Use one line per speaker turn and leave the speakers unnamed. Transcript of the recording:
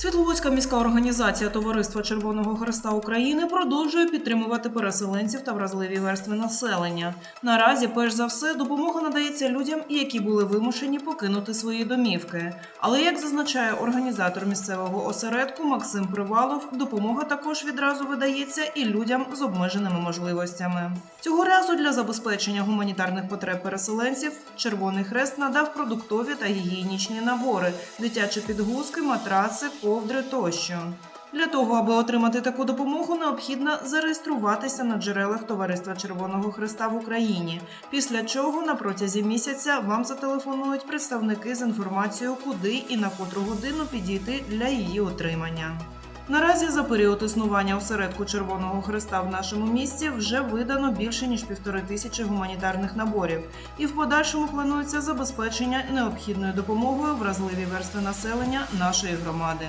Світловодська міська організація Товариства Червоного Хреста України продовжує підтримувати переселенців та вразливі верстви населення. Наразі, перш за все, допомога надається людям, які були вимушені покинути свої домівки. Але як зазначає організатор місцевого осередку Максим Привалов, допомога також відразу видається і людям з обмеженими можливостями. Цього разу для забезпечення гуманітарних потреб переселенців Червоний Хрест надав продуктові та гігієнічні набори, дитячі підгузки, матраци, ковдри тощо. Для того, аби отримати таку допомогу, необхідно зареєструватися на джерелах Товариства Червоного Хреста в Україні. Після чого на протязі місяця вам зателефонують представники з інформацією, куди і на котру годину підійти для її отримання. Наразі за період існування осередку Червоного Хреста в нашому місті вже видано більше ніж півтори тисячі гуманітарних наборів, і в подальшому планується забезпечення необхідною допомогою вразливі верстви населення нашої громади.